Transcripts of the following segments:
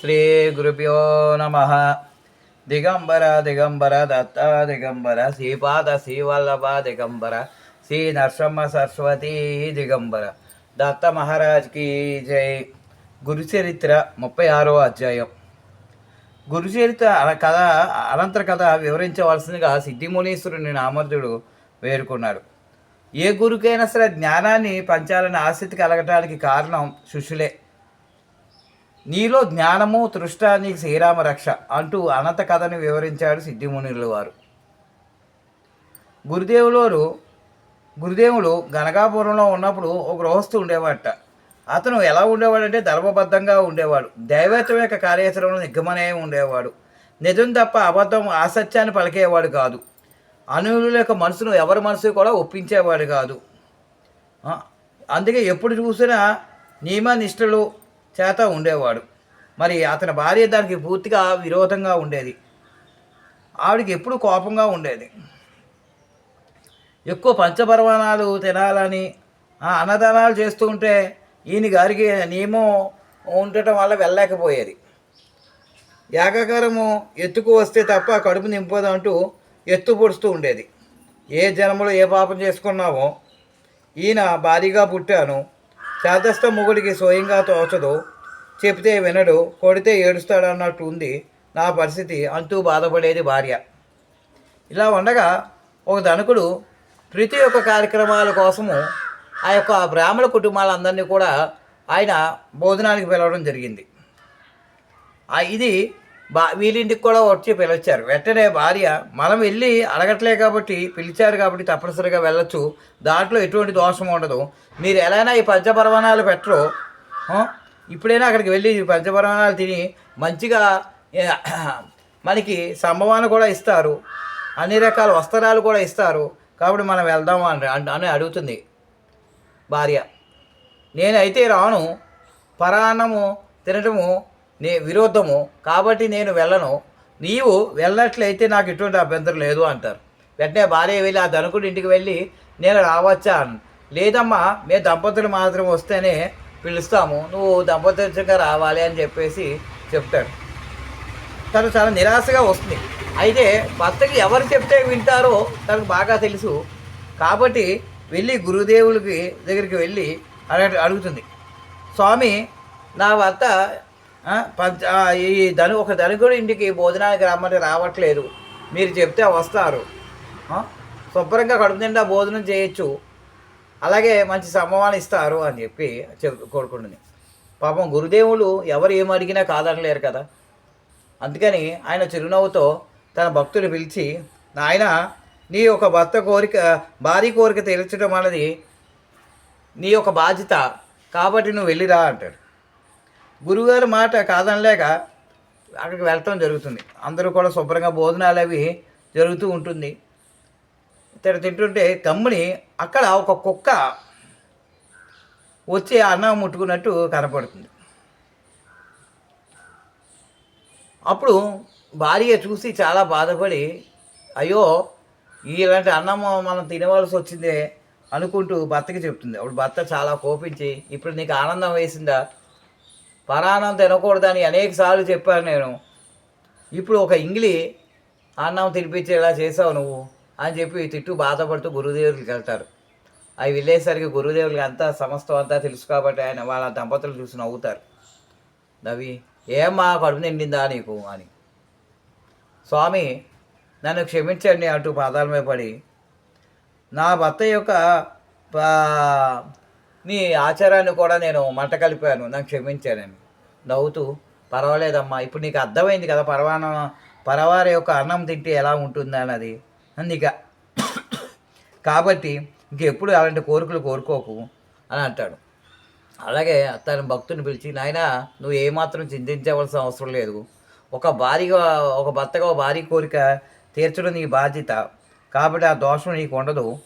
శ్రీ గురుభ్యో నమ దిగంబర దిగంబర దత్త దిగంబర శ్రీపాద శ్రీవల్లభ దిగంబర శ్రీ నరసింహ సరస్వతి దిగంబర దత్త మహారాజ్కి జై గురుచరిత్ర ముప్పై ఆరో అధ్యాయం। గురుచరిత్ర అన- కథ అనంతర కథ వివరించవలసిందిగా సిద్ధిమునీశ్వరుని నామర్థుడు వేడుకున్నాడు. ఏ గురుకైనా సరే జ్ఞానాన్ని పంచాలని ఆసక్తి కలగటానికి కారణం శిష్యులే. నీలో జ్ఞానము తృష్ట నీకు శ్రీరామ రక్ష అంటూ అనంత కథను వివరించాడు సిద్ధిమునుల వారు. గురుదేవులోరు గురుదేవులు గనగాపురంలో ఉన్నప్పుడు ఒక గృహస్థు ఉండేవాడట అతను ఎలా ఉండేవాడంటే ధర్మబద్ధంగా ఉండేవాడు. దైవత్వం యొక్క కార్యాచరణలో నిగ్గమనే ఉండేవాడు. నిజం తప్ప అబద్ధం ఆసత్యాన్ని పలికేవాడు కాదు. అనుయుల యొక్క మనసును ఎవరి మనసు కూడా ఒప్పించేవాడు కాదు. అందుకే ఎప్పుడు చూసినా నియమనిష్టలు చేత ఉండేవాడు. మరి అతని భార్య దానికి పూర్తిగా విరోధంగా ఉండేది. ఆవిడికి ఎప్పుడు కోపంగా ఉండేది. ఎక్కువ పంచపర్వణాలు తినాలని ఆ, అన్నదానాలు చేస్తూ ఉంటే ఈయన గారికి నియమం ఉండటం వల్ల వెళ్ళలేకపోయేది. ఏకాకారము ఎత్తుకు వస్తే తప్ప కడుపు నింపోదంటూ ఎత్తు పొడుస్తూ ఉండేది. ఏ జన్మలో ఏ పాపం చేసుకున్నామో ఈయన భారీగా పుట్టాను చేతస్థ మొగుడికి స్వయంగా తోచదు చెప్తే వినడు కొడితే ఏడుస్తాడు అన్నట్టు ఉంది నా పరిస్థితి అంటూ బాధపడేది భార్య. ఇలా ఉండగా ఒక ధనుకుడు ప్రతి ఒక్క కార్యక్రమాల కోసము ఆ యొక్క బ్రాహ్మణ కుటుంబాలందరినీ కూడా ఆయన భోజనానికి పిలవడం జరిగింది. ఇది బా వీళ్ళింటికి కూడా వచ్చి పిలిచారు వెంటనే భార్య మనం వెళ్ళి అడగట్లే కాబట్టి పిలిచారు కాబట్టి తప్పనిసరిగా వెళ్ళొచ్చు. దాంట్లో ఎటువంటి దోషం ఉండదు. మీరు ఎలాగైనా ఈ పంచపర్వణాలు పెట్టరు. ఇప్పుడైనా అక్కడికి వెళ్ళి ఈ పంచపర్వణాలు తిని మంచిగా మనకి సంభవాన కూడా ఇస్తారు. అన్ని రకాల వస్త్రాలు కూడా ఇస్తారు. కాబట్టి మనం వెళ్దాం అని అని అడుగుతుంది భార్య. నేనైతే రాను. పరాన్నము తినటము నే విరోధము కాబట్టి నేను వెళ్ళను. నీవు వెళ్ళినట్లయితే నాకు ఎటువంటి అభ్యంతరం లేదు అంటారు. వెంటనే భార్య వెళ్ళి ఆ ధనుకుడి ఇంటికి వెళ్ళి నేను రావచ్చా? లేదమ్మా మేము దంపతులు మాత్రం వస్తేనే పిలుస్తాము. నువ్వు దంపతులుగా రావాలి అని చెప్పేసి చెప్తాడు. తను చాలా నిరాశగా వస్తుంది. అయితే భర్తకి ఎవరు చెప్తే వింటారో తనకు బాగా తెలుసు. కాబట్టి వెళ్ళి గురుదేవులకి దగ్గరికి వెళ్ళి అడగ అడుగుతుంది. స్వామి నా భర్త పంచ ఈ ధను ఒక ధనికుడి ఇంటికి భోజనానికి రమ్మంటే రావట్లేదు. మీరు చెప్తే వస్తారు. శుభ్రంగా కడుపు నిండా భోజనం చేయొచ్చు. అలాగే మంచి సంభవాన్ని ఇస్తారు అని చెప్పి చెప్ కోరుకుంటుంది. పాపం గురుదేవులు ఎవరు ఏం అడిగినా కాదనలేరు కదా. అందుకని ఆయన చిరునవ్వుతో తన భక్తులు పిలిచి నాయన నీ యొక్క భర్త కోరిక భారీ కోరిక తీర్చడం అన్నది నీ యొక్క బాధ్యత. కాబట్టి నువ్వు వెళ్ళిరా అంటాడు గురువుగారి మాట కాదనలేక అక్కడికి వెళ్ళటం జరుగుతుంది. అందరూ కూడా శుభ్రంగా భోజనాలు అవి జరుగుతూ ఉంటుంది. ఇక్కడ తింటుంటే తమ్ముని అక్కడ ఒక కుక్క వచ్చి అన్నం ముట్టుకున్నట్టు కనపడుతుంది. అప్పుడు భార్య చూసి చాలా బాధపడి అయ్యో ఇలాంటి అన్నం మనం తినవలసి వచ్చిందే అనుకుంటూ భర్తకి చెప్తుంది. అప్పుడు భర్త చాలా కోపించి ఇప్పుడు నీకు ఆనందం వేసిందా? పరాన్నం తినకూడదని అనేక సార్లు చెప్పాను నేను. ఇప్పుడు ఒక ఇంగిలి అన్నం తినిపించేలా చేసావు నువ్వు అని చెప్పి తిట్టు బాధపడుతూ గురుదేవులకి వెళ్తారు. అవి వెళ్ళేసరికి గురుదేవులకి అంతా సమస్తం అంతా తెలుసు కాబట్టి ఆయన వాళ్ళ దంపతులు చూసి నవ్వుతారు. నవ్వి ఏమ్మా కడుపు నిండిందా నీకు? అని. స్వామి నన్ను క్షమించండి అంటూ పాదాల మీద పడి నా భర్త యొక్క నీ ఆచారాన్ని కూడా నేను మంట కలిపాను నాకు క్షమించానని. నవ్వుతూ పర్వాలేదమ్మా ఇప్పుడు నీకు అర్థమైంది కదా పరవాన పరవారి యొక్క అన్నం తింటే ఎలా ఉంటుంది అన్నది? అందుక కాబట్టి ఇంకెప్పుడు అలాంటి కోరికలు కోరుకోకు అని అంటాడు. అలాగే తన భక్తుని పిలిచి నాయన నువ్వు ఏమాత్రం చింతించవలసిన అవసరం లేదు. ఒక భారీగా ఒక భర్తగా ఒక భారీ కోరిక తీర్చడం నీ బాధ్యత. కాబట్టి ఆ దోషం నీకు ఉండదు.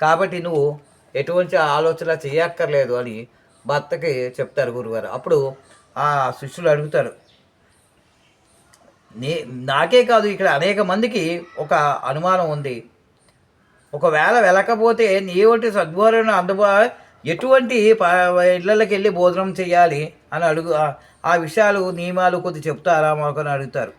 కాబట్టి నువ్వు ఎటువంటి ఆలోచన చేయక్కర్లేదు అని భర్తకి చెప్తారు గురుగారు. అప్పుడు ఆ శిష్యులు అడుగుతారు నే నాకే కాదు ఇక్కడ అనేక మందికి ఒక అనుమానం ఉంది. ఒకవేళ వెళ్ళకపోతే నీ వంటి సద్వారం అందుబా ఎటువంటి ఇళ్ళకి వెళ్ళి భోజనం చేయాలి? అని అడుగు ఆ- విషయాలు నియమాలు కొద్ది చెప్తారా మాకు అని అడుగుతారు.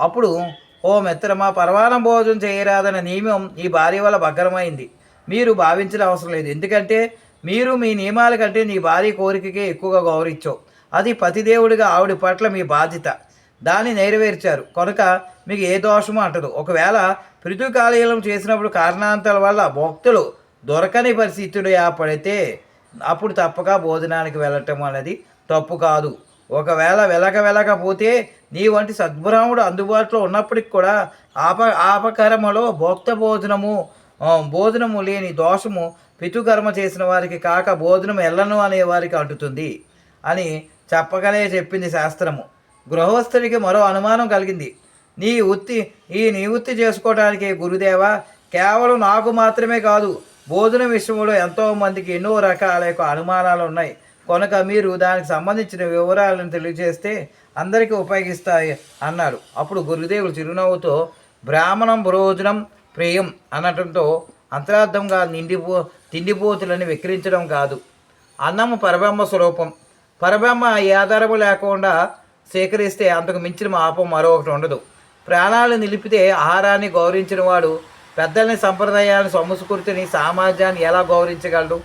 అప్పుడు ఓ మిత్రమా పర్వాణం భోజనం చేయరాదన్న నియమం ఈ భార్య వల్ల భగ్రమైంది మీరు భావించిన అవసరం లేదు. ఎందుకంటే మీరు మీ నియమాల కంటే నీ భార్య కోరికకే ఎక్కువగా గౌరవించావు అది పతిదేవుడిగా ఆవిడ పట్ల మీ బాధ్యత. దాన్ని నెరవేర్చారు. కనుక మీకు ఏ దోషము అంటదు. ఒకవేళ పృథుకాలయం చేసినప్పుడు కారణాంతాల వల్ల భక్తులు దొరకని పరిస్థితులు ఏర్పడితే అప్పుడు తప్పక భోజనానికి వెళ్ళటం అనేది తప్పు కాదు. ఒకవేళ వెలక వెలకపోతే నీ వంటి సద్బ్రాహ్ముడు అందుబాటులో ఉన్నప్పటికి కూడా ఆప ఆపకరములో భోక్త భోజనము భోజనము లేని దోషము పితుకర్మ చేసిన వారికి కాక భోజనం ఎల్లను అనే వారికి అంటుతుంది అని చెప్పగలే చెప్పింది శాస్త్రము. గృహస్థుడికి మరో అనుమానం కలిగింది. నీ వృత్తి ఈ నివృత్తి చేసుకోవటానికి చేసుకోవడానికి గురుదేవ కేవలం నాకు మాత్రమే కాదు భోజన విషయంలో ఎంతో మందికి ఎన్నో రకాల యొక్క అనుమానాలు ఉన్నాయి. కనుక మీరు దానికి సంబంధించిన వివరాలను తెలియజేస్తే అందరికీ ఉపయోగిస్తాయి అన్నాడు. అప్పుడు గురుదేవులు చిరునవ్వుతో బ్రాహ్మణం భోజనం ప్రేయం అనటంతో అంతరార్థంగా నిండిపో తిండిపోతులని విక్రించడం కాదు. అన్నము పరబ్రహ్మ స్వరూపం. పరబ్రహ్మ ఏ ఆధారము లేకుండా సేకరిస్తే అంతకు మించిన మాపం మరొకటి ఉండదు. ప్రాణాలు నిలిపితే ఆహారాన్ని గౌరవించిన వాడు పెద్దల్ని సంప్రదాయాన్ని సంస్కృతిని సామాజ్యాన్ని ఎలా గౌరవించగలడు?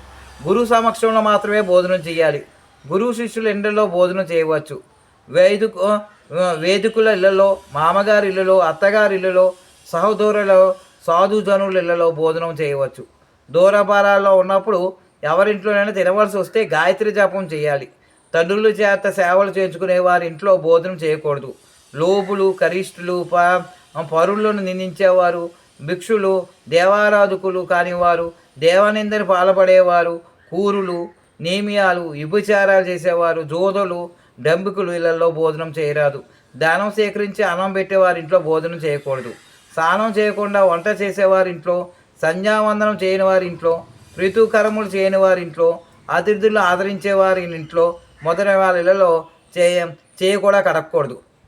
గురువు సమక్షంలో మాత్రమే భోజనం చేయాలి గురువు శిష్యుల ఇండ్లలో భోజనం చేయవచ్చు. వేదికు వేదికుల ఇళ్ళలో మామగారి ఇళ్ళలో అత్తగారి ఇళ్ళలో సహోదరులలో సాధుజనుల ఇళ్ళలో భోజనం చేయవచ్చు. దూరభారాల్లో ఉన్నప్పుడు ఎవరింట్లోనైనా తినవలసి వస్తే గాయత్రి జపం చేయాలి. తండ్రుల చేత సేవలు చేయించుకునే వారి ఇంట్లో భోజనం చేయకూడదు. లోపులు కరిష్ఠులు ప పరులను నిందించేవారు భిక్షులు దేవారాధకులు కానివారు దేవనిందని పాల్పడేవారు కూరులు నియమియాలు విభచారాలు చేసేవారు జోదలు డంబికులు ఇళ్ళలో భోజనం చేయరాదు. దానం సేకరించి అన్నం పెట్టే వారి ఇంట్లో భోజనం చేయకూడదు. స్నానం చేయకుండా వంట చేసేవారి ఇంట్లో సంధ్యావందనం చేయని వారి ఇంట్లో ఋతుకరములు చేయని వారి ఇంట్లో అతిథులు ఆదరించే వారి ఇంట్లో మొదలైన వాళ్ళ ఇళ్ళలో చేయ చేయి కూడా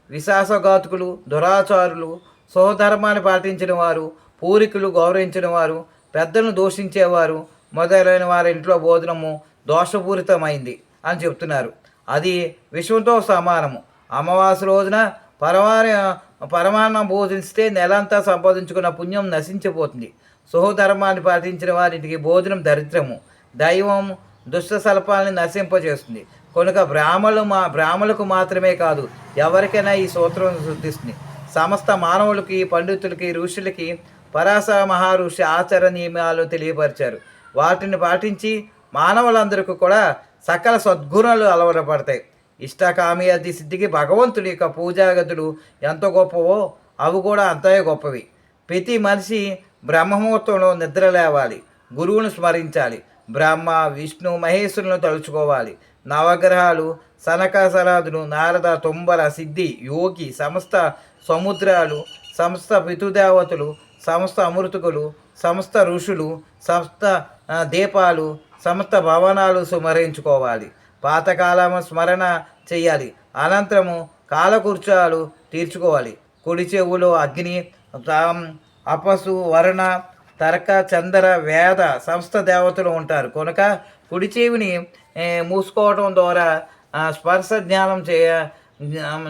విశ్వాసఘాతుకులు దురాచారులు సోధర్మాన్ని పాటించిన వారు పూరికులు గౌరవించిన వారు పెద్దలను దూషించేవారు మొదలైన వారి ఇంట్లో భోజనము దోషపూరితమైంది అని చెప్తున్నారు. అది విశ్వంతో సమానము. అమావాస్య రోజున పరవారి పరమాన్నం బోధిస్తే నెలంతా సంపాదించుకున్న పుణ్యం నశించిపోతుంది. సుహధర్మాన్ని పాటించిన వారికి భోజనం దరిద్రము. దైవం దుష్ట సల్పాలని నశింపజేస్తుంది. కనుక బ్రాహ్మణులు మా బ్రాహ్మణులకు మాత్రమే కాదు ఎవరికైనా ఈ సూత్రం శుద్ధిస్తుంది. సమస్త మానవులకి పండితులకి ఋషులకి పరాశ మహర్షి ఆచార నియమాలు తెలియపరిచారు. వాటిని పాటించి మానవులందరికీ కూడా సకల సద్గుణాలు అలవడపడతాయి ఇష్టకామి అతి సిద్ధికి భగవంతుడి యొక్క పూజాగతులు ఎంత గొప్పవో అవి కూడా అంతే గొప్పవి. ప్రతి మనిషి బ్రహ్మముహూర్తంలో నిద్ర లేవాలి గురువును స్మరించాలి బ్రహ్మ విష్ణు మహేశ్వరులను తలుచుకోవాలి. నవగ్రహాలు సనకాసరాదులు నారద తుంబర సిద్ధి యోగి సమస్త సముద్రాలు సమస్త పితుదేవతలు సమస్త అమృతుకులు సమస్త ఋషులు సమస్త దీపాలు సమస్త భవనాలు స్మరించుకోవాలి. పాతకాలము స్మరణ చేయాలి అనంతరము కాలకృత్యాలు తీర్చుకోవాలి. కుడి చెవులో అగ్ని అపసు వరుణ తర్క చందర వేద సంస్థ దేవతలు ఉంటారు. కనుక కుడి చెవిని మూసుకోవడం ద్వారా స్పర్శ జ్ఞానం చేయ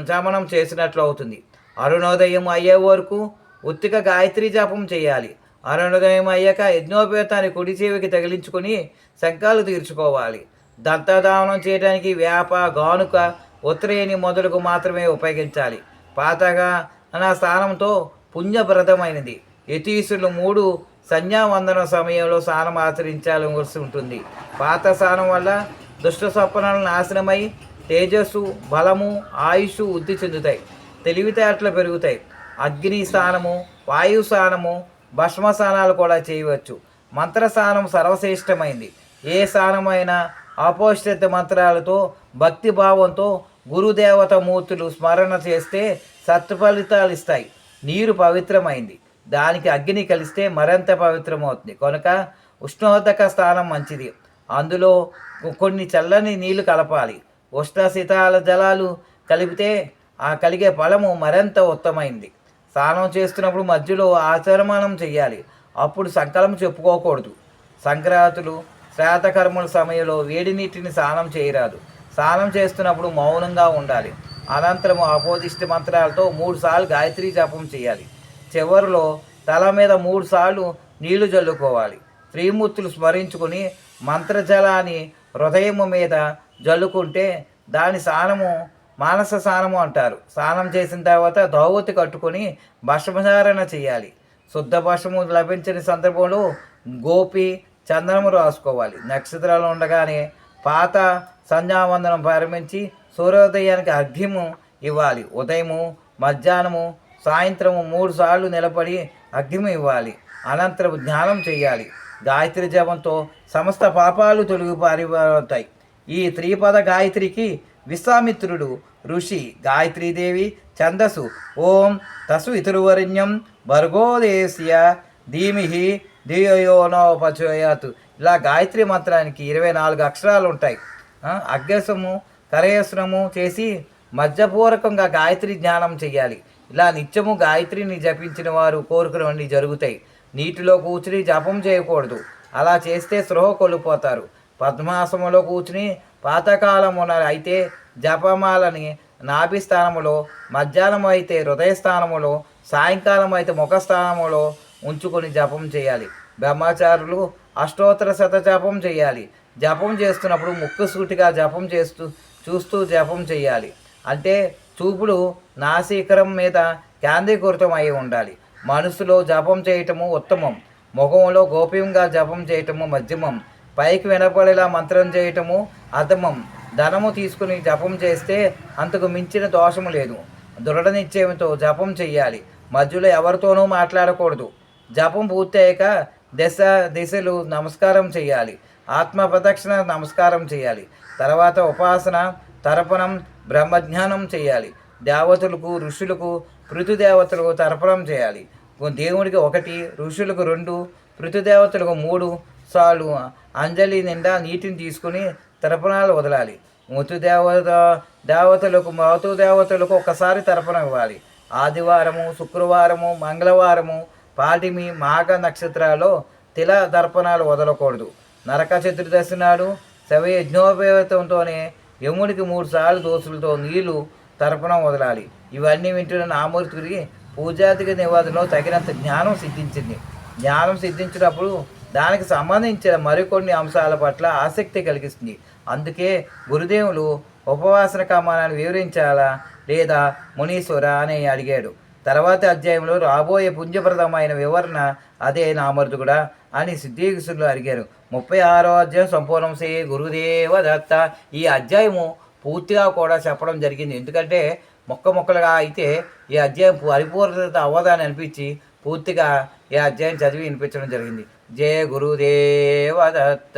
శమనం చేసినట్లు అవుతుంది. అరుణోదయం అయ్యే వరకు ఉత్తిక గాయత్రి జపం చేయాలి. అరుణోదయం అయ్యాక యజ్ఞోపేతాన్ని కుడి చెవికి తగిలించుకొని శంకాలు తీర్చుకోవాలి. దంతదానం చేయడానికి వేప గానుక ఉత్తరేణి మొదలకు మాత్రమే ఉపయోగించాలి. పాతగా నా స్థానంతో పుణ్యప్రదమైనది యతీసులు మూడు సంధ్యావందన సమయంలో స్నానం ఆచరించాల్సి ఉంటుంది. పాత స్నానం వల్ల దుష్ట స్వప్నాలు నాశనమై తేజస్సు బలము ఆయుష్ వృద్ధి చెందుతాయి. తెలివితేటలు పెరుగుతాయి. అగ్ని స్నానము వాయు స్నానము భస్మ స్నానాలు కూడా చేయవచ్చు. మంత్ర స్నానం సర్వశ్రేష్టమైంది. ఏ స్నానమైనా అపోషిత మంత్రాలతో భక్తి భావంతో గురుదేవత మూర్తులు స్మరణ చేస్తే సత్ఫలితాలు ఇస్తాయి. నీరు పవిత్రమైంది. దానికి అగ్ని కలిస్తే మరింత పవిత్రమవుతుంది. కనుక ఉష్ణోదక స్థానం మంచిది. అందులో కొన్ని చల్లని నీళ్ళు కలపాలి. ఉష్ణ శీతాల జలాలు కలిపితే ఆ కలిగే ఫలము మరింత ఉత్తమైంది స్నానం చేస్తున్నప్పుడు మధ్యలో ఆచరణం చేయాలి. అప్పుడు సంకలం చెప్పుకోకూడదు. సంక్రాంతులు శ్రాతకర్ముల సమయంలో వేడి నీటిని స్నానం చేయరాదు. స్నానం చేస్తున్నప్పుడు మౌనంగా ఉండాలి. అనంతరం అపోదిష్టి మంత్రాలతో మూడు సార్లు గాయత్రి జపం చేయాలి. చివరిలో తల మీద మూడు సార్లు నీళ్ళు జల్లుకోవాలి. త్రిమూర్తులు స్మరించుకుని మంత్రజలాన్ని హృదయము మీద జల్లుకుంటే దాని స్నానము మానస స్నానము అంటారు. స్నానం చేసిన తర్వాత దోవతి కట్టుకొని భస్మధారణ చేయాలి. శుద్ధ భషము లభించని సందర్భంలో గోపి చందనము రాసుకోవాలి. నక్షత్రాలు ఉండగానే పాత సంధ్యావందనం ప్రారంభించి సూర్యోదయానికి అర్ఘ్యము ఇవ్వాలి. ఉదయము మధ్యాహ్నము సాయంత్రము మూడు సార్లు నిలబడి అగ్నిము ఇవ్వాలి. అనంతరం ధ్యానం చేయాలి. గాయత్రి జపంతో సమస్త పాపాలు తొలగి పారిపోతాయి. ఈ త్రిపద గాయత్రికి విశ్వామిత్రుడు ఋషి గాయత్రీదేవి ఛందసు ఓం తసు ఇతరువరణ్యం. భర్గోదేశియ ధీమిహి ధియోనోపచోయాత్ ఇలా గాయత్రి మంత్రానికి ఇరవై నాలుగు అక్షరాలు ఉంటాయి. అగ్రసము కరయస్రము చేసి మధ్యపూర్వకంగా గాయత్రి జ్ఞానం చేయాలి ఇలా నిత్యము గాయత్రిని జపించిన వారు కోరుకునవన్నీ జరుగుతాయి. నీటిలో కూర్చుని జపం చేయకూడదు. అలా చేస్తే స్పృహ కోల్పోతారు. పద్మాసములో కూర్చుని పాతకాలమున అయితే జపమాలని నాభి స్థానములో మధ్యాహ్నం అయితే హృదయ స్థానములో సాయంకాలం అయితే ముఖ స్థానములో ఉంచుకొని జపం చేయాలి. బ్రహ్మచారులు అష్టోత్తర శత జపం చేయాలి. జపం చేస్తున్నప్పుడు ముక్కు సూటిగా జపం చేస్తూ చూస్తూ జపం చేయాలి. అంటే చూపుడు నాసీకరం మీద కేంద్రీకృతం అయి ఉండాలి. మనసులో జపం చేయటము ఉత్తమం. ముఖంలో గోప్యంగా జపం చేయటము మధ్యమం. పైకి వినపడేలా మంత్రం చేయటము అధమం. ధనము తీసుకుని జపం చేస్తే అంతకు మించిన దోషము లేదు. దృఢనిశ్చయంతో జపం చెయ్యాలి మధ్యలో ఎవరితోనూ మాట్లాడకూడదు. జపం పూర్తయ్యాక దశ దిశలు నమస్కారం చేయాలి. ఆత్మ ప్రదక్షిణ నమస్కారం చేయాలి. తర్వాత ఉపాసన తర్పణం బ్రహ్మజ్ఞానం చేయాలి. దేవతలకు ఋషులకు పృథుదేవతలకు తర్పణం చేయాలి. దేవుడికి ఒకటి ఋషులకు రెండు పృథుదేవతలకు మూడు సార్లు అంజలి నిండా నీటిని తీసుకుని తర్పణాలు వదలాలి. మృతు దేవత దేవతలకు మృతు దేవతలకు ఒకసారి తర్పణం ఇవ్వాలి. ఆదివారము శుక్రవారము మంగళవారము పాటిమి మాఘ నక్షత్రాల్లో తిల దర్పణాలు వదలకూడదు. నరక చతుర్దశి నాడు శవ యజ్ఞోపేతంతోనే యముడికి మూడు సార్లు దోసులతో నీళ్ళు తర్పణం వదలాలి. ఇవన్నీ వింటున్న నామూర్తికి పూజాతిక నివాదంలో తగినంత జ్ఞానం సిద్ధించింది. జ్ఞానం సిద్ధించినప్పుడు దానికి సంబంధించిన మరికొన్ని అంశాల పట్ల ఆసక్తి కలిగిస్తుంది. అందుకే గురుదేవులు ఉపవాసన కమానాన్ని వివరించాలా లేదా మునీశ్వర అని అడిగాడు. తర్వాత అధ్యాయంలో రాబోయే పుణ్యప్రదమైన వివరణ అదే నామర్దుగుడా అని సిద్ధీకృష్ణులు అడిగారు ముప్పై ఆరో అధ్యాయం సంపూర్ణం శ్రీ గురుదేవ దత్త ఈ అధ్యాయము పూర్తిగా కూడా చెప్పడం జరిగింది. ఎందుకంటే మొక్క మొక్కలుగా అయితే ఈ అధ్యాయం పరిపూర్ణత అవ్వదని అనిపించి పూర్తిగా ఈ అధ్యాయం చదివి వినిపించడం జరిగింది. జయ గురుదేవ దత్త